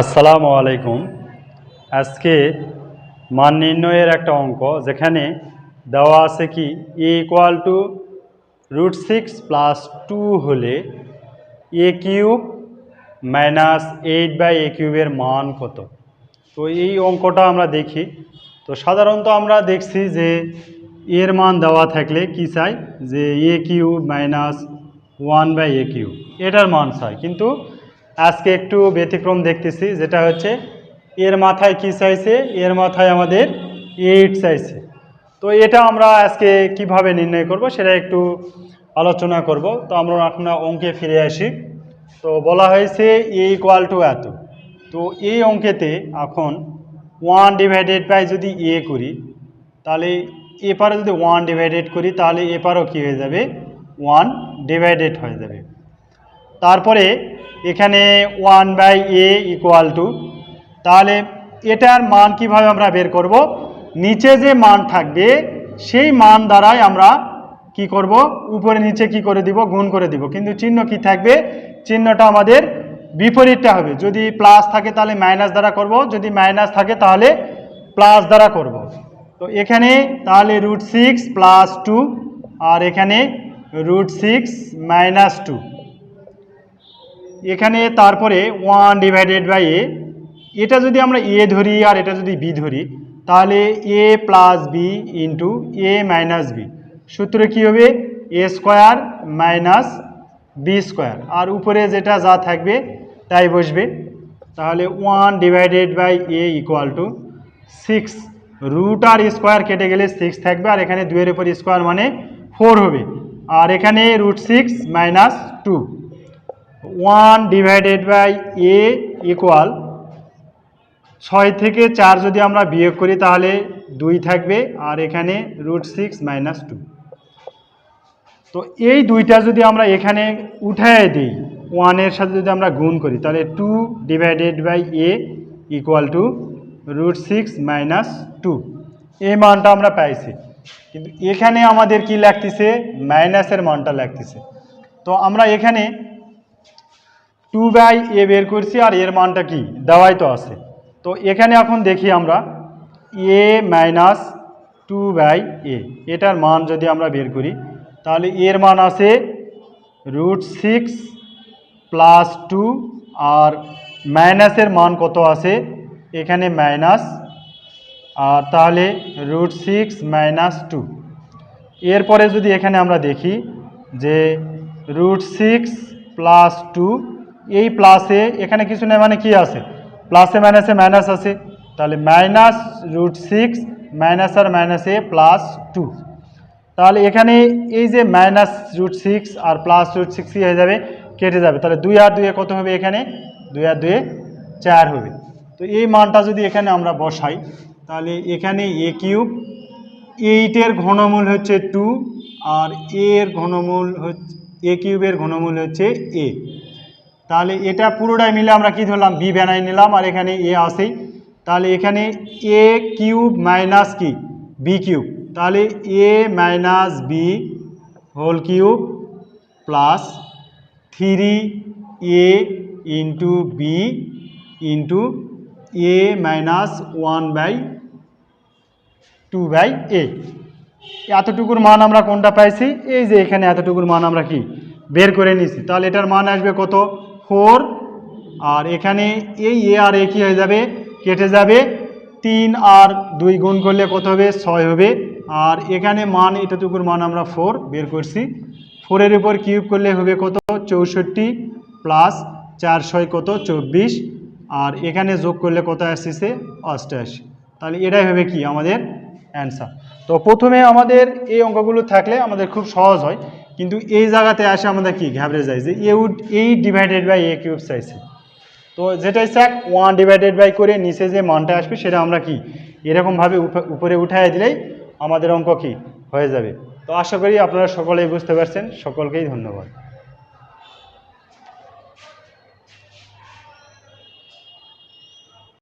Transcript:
আসসালামু আলাইকুম। আজকে মান নির্ণয়ের একটা অঙ্ক, যেখানে দেওয়া আছে কি A equal to root six plus two হলে A cube minus eight by A কিউবের মান কত? তো এই অঙ্কটা আমরা দেখি। তো সাধারণত আমরা দেখছি যে এর মান দেওয়া থাকলে কি চাই? যে A cube minus one by A cube এটার মান চাই। কিন্তু আজকে একটু ব্যতিক্রম দেখতেছি, যেটা হচ্ছে এর মাথায় কি চাইছে? এর মাথায় আমাদের এইট চাইছে। তো এটা আমরা আজকে কীভাবে নির্ণয় করব সেটা একটু আলোচনা করব। তো আমরা এখন অঙ্কে ফিরে আসি। তো বলা হয়েছে এ ইকুয়াল টু এত। তো এই অঙ্কেতে এখন ওয়ান ডিভাইডেড বাই যদি এ করি, তাহলে এপারে যদি ওয়ান ডিভাইডেড করি, তাহলে এপারও কী হয়ে যাবে? ওয়ান ডিভাইডেড হয়ে যাবে। তারপরে এখানে one by A equal to তাহলে এটার মান কীভাবে আমরা বের করব? নিচে যে মান থাকবে, সেই মান দ্বারাই আমরা কি করব? উপরে নিচে কি করে দিব? গুণ করে দিব। কিন্তু চিহ্ন কি থাকবে? চিহ্নটা আমাদের বিপরীতটা হবে। যদি প্লাস থাকে তাহলে মাইনাস দ্বারা করব। যদি মাইনাস থাকে তাহলে প্লাস দ্বারা করব। তো এখানে তাহলে রুট সিক্স প্লাস টু আর এখানে রুট সিক্স মাইনাস টু এখানে তারপরে ওয়ান ডিভাইডেড বাই এ এটা যদি আমরা এ ধরি আর এটা যদি বি ধরি, তাহলে A plus B into A minus B সূত্র কী হবে? A square minus B square আর উপরে যেটা যা থাকবে, তাই বসবে। তাহলে one divided by A equal to six root R square কেটে গেলে সিক্স থাকবে, আর এখানে দুয়ের উপর স্কোয়ার মানে ফোর হবে। আর এখানে root six minus two one divided by A equal ছয় থেকে চার যদি আমরা বিয়োগ করি তাহলে দুই থাকবে, আর এখানে রুট সিক্স মাইনাস টু তো এই দুইটা যদি আমরা এখানে উঠায় দিই ওয়ানের সাথে যদি আমরা গুণ করি, তাহলে two divided by A equal to root six minus two এই মানটা আমরা পাইছি। কিন্তু এখানে আমাদের কি লাগতেছে? মাইনাসের মানটা লাগতেছে। তো আমরা এখানে টু বাই এ বের করছি আর এর মানটা কি? দেওয়াই তো আছে। তো এখানে এখন দেখি আমরা A minus two by A এটার মান যদি আমরা বের করি, তাহলে এর মান আছে রুট সিক্স প্লাস টু আর মাইনাসের মান কত আছে? এখানে মাইনাস আর তাহলে রুট সিক্স মাইনাস টু এরপরে যদি এখানে আমরা দেখি যে রুট সিক্স প্লাস টু এই প্লাসে এখানে কিছু নেই মানে কি আছে? প্লাসে মাইনাসে মাইনাস আছে। তাহলে মাইনাস রুট সিক্স মাইনাস আর মাইনাসে প্লাস টু তাহলে এখানে এই যে মাইনাস রুট সিক্স আর প্লাস রুট সিক্স হয়ে যাবে? কেটে যাবে। তাহলে দুই আর দুয়ে কত হবে এখানে? দুই আর দুয়ে চার হবে। তো এই মানটা যদি এখানে আমরা বসাই, তাহলে এখানে এ কিউব এইটের ঘনমূল হচ্ছে টু আর এর ঘনমূল হচ্ছে এ কিউবের ঘনমূল হচ্ছে এ তাহলে এটা পুরোটাই মিলে আমরা কি ধরলাম? বি বানাই নিলাম আর এখানে এ আসেই তাহলে এখানে এ কিউব মাইনাস কি? B cube. তাহলে A minus B whole cube plus three A into B into A minus one by two by A এতটুকুর মান আমরা কোনটা পাইছি? এই যে এখানে এতটুকুর মান আমরা কি? বের করে নিছি তাহলে এটার মান আসবে কত? ফোর, আর এখানে এই এ আর এ কি হয়ে যাবে? কেটে যাবে। তিন আর দুই গুণ করলে কত হবে? ছয় হবে। আর এখানে মান, এতটুকুর মান আমরা ফোর বের করছি। ফোরের উপর কিউব করলে হবে কত? চৌষট্টি প্লাস চার ছয় কত? চব্বিশ। আর এখানে যোগ করলে কত আসছে অষ্টআশি তাহলে এটাই হবে কি? আমাদের অ্যান্সার। তো প্রথমে আমাদের এই অঙ্কগুলো থাকলে আমাদের খুব সহজ হয়। কিন্তু এই জায়গাতে আসে আমাদের কি ঘাবড়ে যায় যে এ উড এই ডিভাইডেড বাই এ কিউব চাইছে। তো যেটাই স্যাক ওয়ান ডিভাইডেড বাই করে নিচে যে মানটা আসবে সেটা আমরা কি? এরকমভাবে উপরে উঠাই দিলেই আমাদের অঙ্ক কি? হয়ে যাবে। তো আশা করি আপনারা সকলেই বুঝতে পারছেন। সকলকেই ধন্যবাদ।